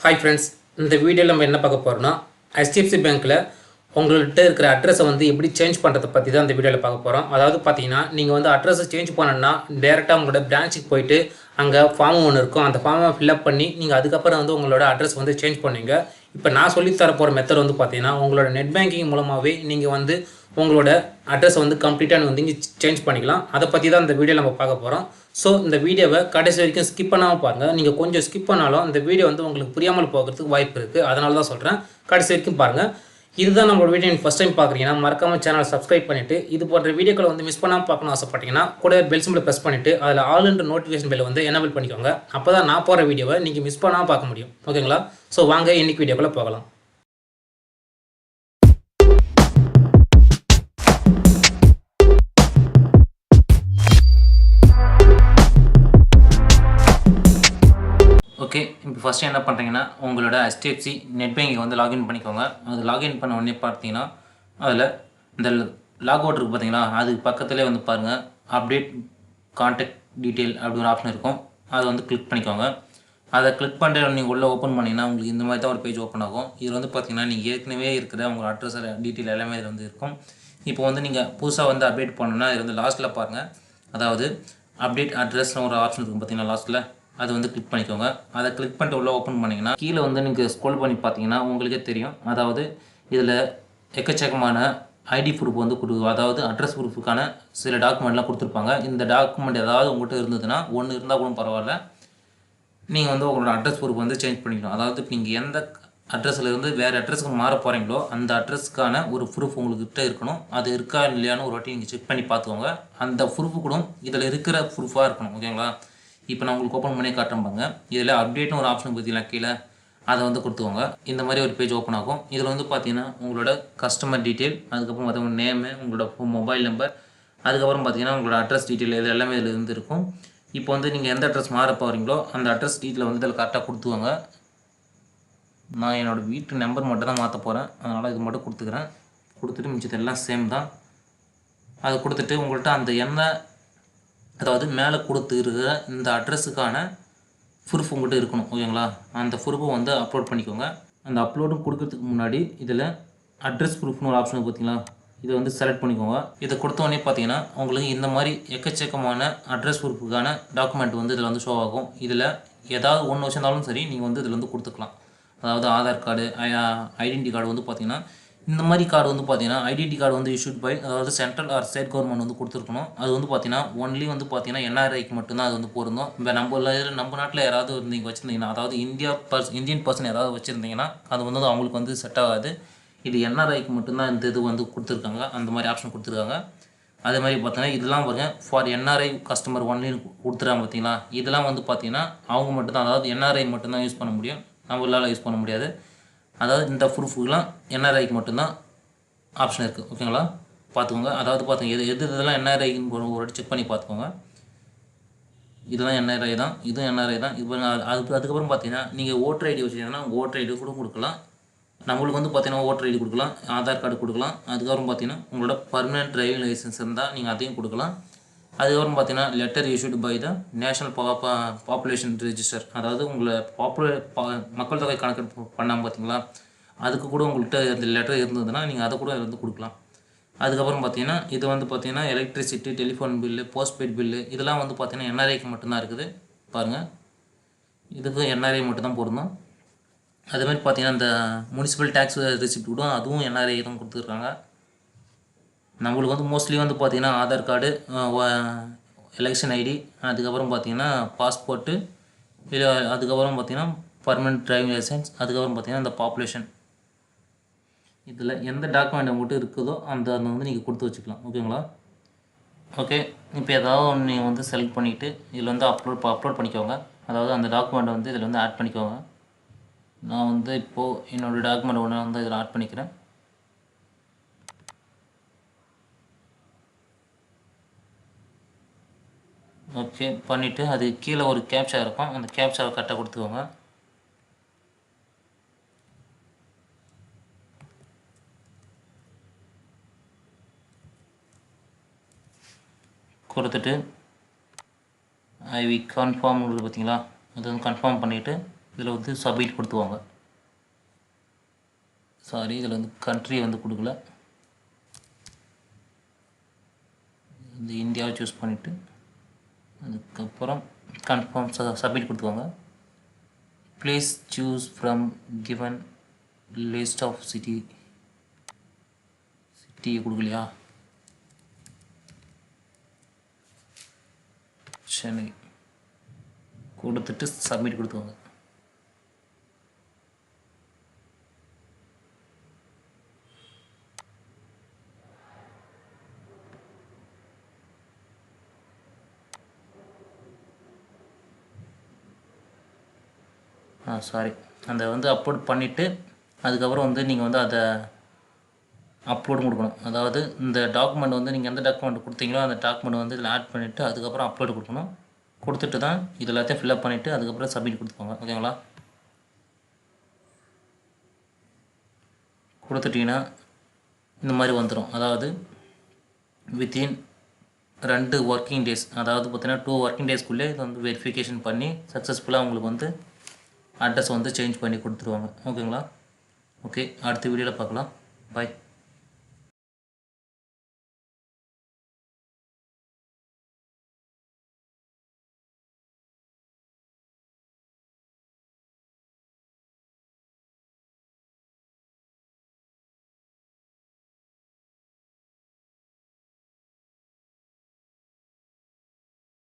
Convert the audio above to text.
Hi friends இந்த வீடியோவில் நம்ம என்ன பார்க்க போகிறோம்னா ஹெச்டிஎஃப்சி பேங்க்கில் உங்கள்கிட்ட இருக்கிற அட்ரஸை வந்து எப்படி சேஞ்ச் பண்ணுறதை பற்றி தான் இந்த வீடியோவில் பார்க்க போகிறோம் அதாவது பார்த்தீங்கன்னா நீங்கள் வந்து அட்ரஸை சேஞ்ச் பண்ணணும்னா டேரெக்டாக உங்களோட பிரான்ச்சுக்கு போயிட்டு அங்கே ஃபார்ம் ஒன்று இருக்கும். அந்த ஃபார்மை ஃபில்அப் பண்ணி நீங்கள் அதுக்கப்புறம் வந்து உங்களோட அட்ரஸ் வந்து சேஞ்ச் பண்ணுவீங்க இப்போ நான் சொல்லித்தர போகிற மெத்தட் வந்து பார்த்தீங்கன்னா உங்களோட நெட் பேங்கிங் மூலமாகவே நீங்கள் வந்து உங்களோட அட்ரஸை வந்து கம்ப்ளீட்டாக வந்து இங்கே சேஞ்ச் பண்ணிக்கலாம். அதை பற்றி தான் இந்த வீடியோ நம்ம பார்க்க போகிறோம் ஸோ இந்த வீடியோவை கடைசி வரைக்கும் ஸ்கிப் பண்ணாமல் பாருங்கள் நீங்கள் கொஞ்சம் ஸ்கிப் பண்ணாலும் இந்த வீடியோ வந்து உங்களுக்கு புரியாமல் போகிறதுக்கு வாய்ப்பு இருக்குது அதனால தான் சொல்கிறேன் கடைசி வரைக்கும் பாருங்கள் இதுதான் நம்மளோட வீடியோ நீங்கள் ஃபஸ்ட் டைம் பார்க்குறீங்கன்னா மறக்காமல் சேனலை சப்ஸ்கிரைப் பண்ணிவிட்டு இது போன்ற வீடியோக்களை வந்து மிஸ் பண்ணாமல் பார்க்கணும் ஆசைப்பட்டீங்கன்னா கூட பெல் சிம்பிளை ப்ரெஸ் பண்ணிவிட்டு அதில் ஆல்ன்ற நோட்டிஃபிகேஷன் பெல் வந்து எனபிள் பண்ணிக்கோங்க. அப்போ தான் நான் போகிற வீடியோவை நீங்கள் மிஸ் பண்ணாமல் பார்க்க முடியும். ஓகேங்களா ஸோ வாங்க இன்றைக்கி வீடியோக்குள்ளே போகலாம். ஃபஸ்ட்டு என்ன பண்ணுறீங்கன்னா உங்களோட ஹெச்டிஎஃப்சி நெட் பேங்கிங் வந்து லாகின் பண்ணிக்கோங்க. அது லாகின் பண்ண உடனே பார்த்தீங்கன்னா அதில் இந்த லாக் அவுட் இருக்குது பார்த்தீங்களா? அதுக்கு பக்கத்துலேயே வந்து பாருங்கள் அப்டேட் கான்டாக்ட் டீட்டெயில் அப்படி ஒரு ஆப்ஷன் இருக்கும். அதை வந்து கிளிக் பண்ணிக்கோங்க. அதை கிளிக் பண்ணுற நீங்கள் உள்ளே ஓப்பன் பண்ணிங்கன்னா உங்களுக்கு இந்த மாதிரி தான் ஒரு பேஜ் ஓப்பன் ஆகும். இதில் வந்து பார்த்தீங்கன்னா நீங்கள் ஏற்கனவே இருக்கிற உங்கள் அட்ரஸ் டீட்டெயில் எல்லாமே இதில் வந்து இருக்கும். இப்போ வந்து நீங்கள் புதுசாக வந்து அப்டேட் பண்ணணும்னா இது வந்து லாஸ்ட்டில் பாருங்கள் அதாவது அப்டேட் அட்ரஸ்னு ஒரு ஆப்ஷன் இருக்கும் பார்த்தீங்கன்னா லாஸ்ட்டில் அது வந்து கிளிக் பண்ணிக்கோங்க. அதை கிளிக் பண்ணிட்டு உள்ளே ஓப்பன் பண்ணிங்கன்னா கீழே வந்து நீங்கள் ஸ்க்ரோல் பண்ணி பார்த்தீங்கன்னா உங்களுக்கே தெரியும். அதாவது இதில் எக்கச்சக்கமான ஐடி ப்ரூஃப் வந்து கொடு அதாவது அட்ரஸ் ப்ரூஃபுக்கான சில டாக்குமெண்ட்லாம் கொடுத்துருப்பாங்க. இந்த டாக்குமெண்ட் ஏதாவது உங்கள்கிட்ட இருந்ததுன்னா ஒன்று இருந்தால் கூட பரவாயில்ல. நீங்கள் வந்து உங்களோட அட்ரஸ் ப்ரூஃப் வந்து சேஞ்ச் பண்ணிக்கணும். அதாவது இப்போ நீங்கள் எந்த அட்ரஸில் இருந்து வேறு அட்ரஸ்க்கு மாற போகிறீங்களோ அந்த அட்ரஸ்க்கான ஒரு ப்ரூஃப் உங்கள்கிட்ட இருக்கணும். அது இருக்கா இல்லையான்னு ஒரு வாட்டி நீங்கள் செக் பண்ணி பார்த்துக்கோங்க. அந்த ப்ரூஃப் கூட இதில் இருக்கிற ப்ரூஃபாக இருக்கணும். ஓகேங்களா? இப்போ நான் உங்களுக்கு ஓப்பன் பண்ணி காட்டுறேன் இதில் அப்டேட்னு ஒரு ஆப்ஷன் பார்த்தீங்கன்னா கீழே? அதை வந்து கொடுத்துக்கோங்க. இந்த மாதிரி ஒரு பேஜ் ஓப்பன் ஆகும். இதில் வந்து பார்த்தீங்கன்னா உங்களோட கஸ்டமர் டீட்டெயில் அதுக்கப்புறம் பார்த்தீங்கன்னா நேமு உங்களோட மொபைல் நம்பர் அதுக்கப்புறம் பார்த்தீங்கன்னா உங்களோட அட்ரஸ் டீட்டெயில் இது எல்லாமே இதில் இருந்து இருக்கும். இப்போ வந்து நீங்கள் எந்த அட்ரஸ் மாற போகிறீங்களோ அந்த அட்ரஸ் டீட்டெயில் வந்து இதில் கரெக்டாக கொடுத்துவாங்க நான் என்னோடய வீட்டு நம்பர் மட்டும் தான் மாற்ற போகிறேன் அதனால் இது மட்டும் கொடுத்துக்கிறேன். கொடுத்துட்டு மிச்சது எல்லாம் சேம் தான். அது கொடுத்துட்டு உங்கள்கிட்ட அந்த என்ன அதாவது மேலே கொடுத்துருக்கிற இந்த அட்ரஸுக்கான ப்ரூஃப் உங்கள்கிட்ட இருக்கணும் ஓகேங்களா? அந்த ப்ரூஃபை வந்து அப்லோட் பண்ணிக்கோங்க. அந்த அப்லோடும் கொடுக்கறதுக்கு முன்னாடி இதில் அட்ரஸ் ப்ரூஃப்னு ஒரு ஆப்ஷன் பார்த்தீங்களா? இதை வந்து செலக்ட் பண்ணிக்கோங்க. இதை கொடுத்தோடனே பார்த்தீங்கன்னா உங்களுக்கு இந்த மாதிரி எக்கச்சக்கமான அட்ரஸ் ப்ரூஃபுக்கான டாக்குமெண்ட் வந்து இதில் வந்து ஷோ ஆகும். இதில் ஏதாவது ஒன்று வச்சுருந்தாலும் சரி நீங்கள் வந்து இதில் வந்து கொடுத்துக்கலாம். அதாவது ஆதார் கார்டு ஐடென்டி கார்டு வந்து பார்த்திங்கன்னா இந்த மாதிரி கார்டு வந்து பார்த்தீங்கன்னா ஐடென்டி கார்டு வந்து இஷ்யூட் பை அதாவது சென்ட்ரல் ஆர் ஸ்டேட் கவர்மெண்ட் வந்து கொடுத்துருக்கணும். அது வந்து பார்த்தீங்கன்னா ஒன்லி வந்து பார்த்தீங்கன்னா என்ஆர்ஐக்கு மட்டும்தான் அது வந்து பொருந்தும். இப்போ நம்ம நம்ம நாட்டில் யாராவது நீங்கள் வச்சுருந்தீங்கன்னா அதாவது இந்தியா பர்ஸ் இந்தியன் பர்சன் யாராவது வச்சுருந்தீங்கன்னா அது வந்து அவங்களுக்கு வந்து செட் ஆகாது. இது என்ஆர்ஐக்கு மட்டும்தான் இந்த இது வந்து கொடுத்துருக்காங்க. அந்த மாதிரி ஆப்ஷன் கொடுத்துருக்காங்க. அதே மாதிரி பார்த்தீங்கன்னா இதெல்லாம் பாருங்க ஃபார் என்ஆர்ஐ கஸ்டமர் ஒன்லி கொடுத்துறாங்க பார்த்தீங்களா இதெல்லாம் வந்து பார்த்தீங்கன்னா அவங்க மட்டும்தான் அதாவது என்ஆர்ஐ மட்டும்தான் யூஸ் பண்ண முடியும். நம்மளால் யூஸ் பண்ண முடியாது. அதாவது இந்த ப்ரூஃபுக்கெலாம் என்ஆர்ஐக்கு மட்டும்தான் ஆப்ஷன் இருக்குது ஓகேங்களா பார்த்துக்கோங்க. அதாவது பார்த்துங்க எது எது இதெல்லாம் என்ஆர்ஐன்னு ஒரு வாட்டி செக் பண்ணி பார்த்துக்கோங்க. இதெல்லாம் என்ஆர்ஐ தான் இதுவும் என்ஆர்ஐ தான். இது அது அதுக்கப்புறம் பார்த்தீங்கன்னா நீங்கள் ஓட்டர் ஐடி வச்சுருந்தீங்கன்னா ஓட்டர் ஐடி கூட கொடுக்கலாம். நம்மளுக்கு வந்து பார்த்தீங்கன்னா ஓட்டர் ஐடி கொடுக்கலாம் ஆதார் கார்டு கொடுக்கலாம். அதுக்கப்புறம் பார்த்தீங்கன்னா உங்களோட பர்மனெண்ட் டிரைவிங் லைசன்ஸ் இருந்தால் நீங்கள் அதையும் கொடுக்கலாம். அதுக்கப்புறம் பார்த்தீங்கன்னா letter issued by the national pop population register அதாவது உங்களை பாப்புலர் பா மக்கள் தொகை கணக்கெடுப்பு பண்ணாமல் பார்த்தீங்களா அதுக்கு கூட உங்கள்கிட்ட இந்த லெட்டர் இருந்ததுன்னா நீங்கள் அதை கூட வந்து கொடுக்கலாம். அதுக்கப்புறம் பார்த்தீங்கன்னா இது வந்து பார்த்தீங்கன்னா electricity telephone bill postpaid bill இதெல்லாம் வந்து பார்த்தீங்கன்னா என்ஆர்ஐக்கு மட்டும்தான் இருக்குது. பாருங்கள் இதுக்கு என்ஆர்ஐ மட்டும்தான் பொருந்தும் அதேமாதிரி பார்த்தீங்கன்னா இந்த முனிசிபல் டேக்ஸ் ரிசிப்ட் கூட அதுவும் என்ஆர்ஐ தான் கொடுத்துருக்காங்க. நம்மளுக்கு வந்து மோஸ்ட்லி வந்து பார்த்திங்கன்னா ஆதார் கார்டு எலெக்ஷன் ஐடி அதுக்கப்புறம் பார்த்தீங்கன்னா பாஸ்போர்ட்டு இல்லை அதுக்கப்புறம் பார்த்திங்கன்னா பர்மனெண்ட் டிரைவிங் லைசன்ஸ் அதுக்கப்புறம் பார்த்திங்கன்னா இந்த பாப்புலேஷன் இதில் எந்த டாக்குமெண்ட் உங்கள்கிட்ட இருக்குதோ அந்த அதை வந்து நீங்கள் கொடுத்து வச்சுக்கலாம். ஓகேங்களா ஓகே இப்போ ஏதாவது ஒன்று நீங்கள் வந்து செலக்ட் பண்ணிவிட்டு இதில் வந்து அப்லோட் அப்லோட் பண்ணிக்கோங்க. அதாவது அந்த டாக்குமெண்ட்டை வந்து இதில் வந்து ஆட் பண்ணிக்கோங்க. நான் வந்து இப்போது என்னோடய டாக்குமெண்ட் ஒன்று வந்து இதில் ஆட் பண்ணிக்கிறேன். ஓகே பண்ணிவிட்டு அது கீழே ஒரு கேப்ஷா இருக்கும். அந்த கேப்ஷாவை கரெக்டாக கொடுத்துக்கோங்க. கொடுத்துட்டு ஐ வி கன்ஃபார்ம் இருக்குது பார்த்தீங்களா? அது வந்து கன்ஃபார்ம் பண்ணிவிட்டு இதில் வந்து சப்மிட் கொடுத்துவாங்க சாரி இதில் வந்து கண்ட்ரி வந்து கொடுக்கல. இந்த இந்தியாவை சூஸ் பண்ணிவிட்டு அதுக்கப்புறம் confirm submit கொடுத்துவாங்க please choose from given list of city city கொடுக்கலையா? சென்னை கொடுத்துட்டு சப்மிட் கொடுத்துவாங்க சாரி அந்த வந்து அப்லோட் பண்ணிவிட்டு அதுக்கப்புறம் வந்து நீங்கள் வந்து அதை அப்லோடும் கொடுக்கணும். அதாவது இந்த டாக்குமெண்ட் வந்து நீங்கள் எந்த டாக்குமெண்ட் கொடுத்தீங்களோ அந்த டாக்குமெண்ட் வந்து இதில் ஆட் பண்ணிவிட்டு அதுக்கப்புறம் அப்லோடு கொடுக்கணும். கொடுத்துட்டு தான் இது எல்லாத்தையும் ஃபில்அப் பண்ணிவிட்டு அதுக்கப்புறம் சப்மிட் கொடுத்துக்கோங்க. ஓகேங்களா கொடுத்துட்டிங்கன்னா இந்த மாதிரி வந்துடும் அதாவது வித்தின் ரெண்டு ஒர்க்கிங் டேஸ் அதாவது பார்த்தீங்கன்னா டூ ஒர்க்கிங் டேஸ்க்குள்ளே இது வந்து வெரிஃபிகேஷன் பண்ணி சக்ஸஸ்ஃபுல்லாக உங்களுக்கு வந்து அட்ரஸ் வந்து சேஞ்ச் பண்ணி கொடுத்துருவாங்க. ஓகேங்களா ஓகே அடுத்த வீடியோவில் பார்க்கலாம். பாய்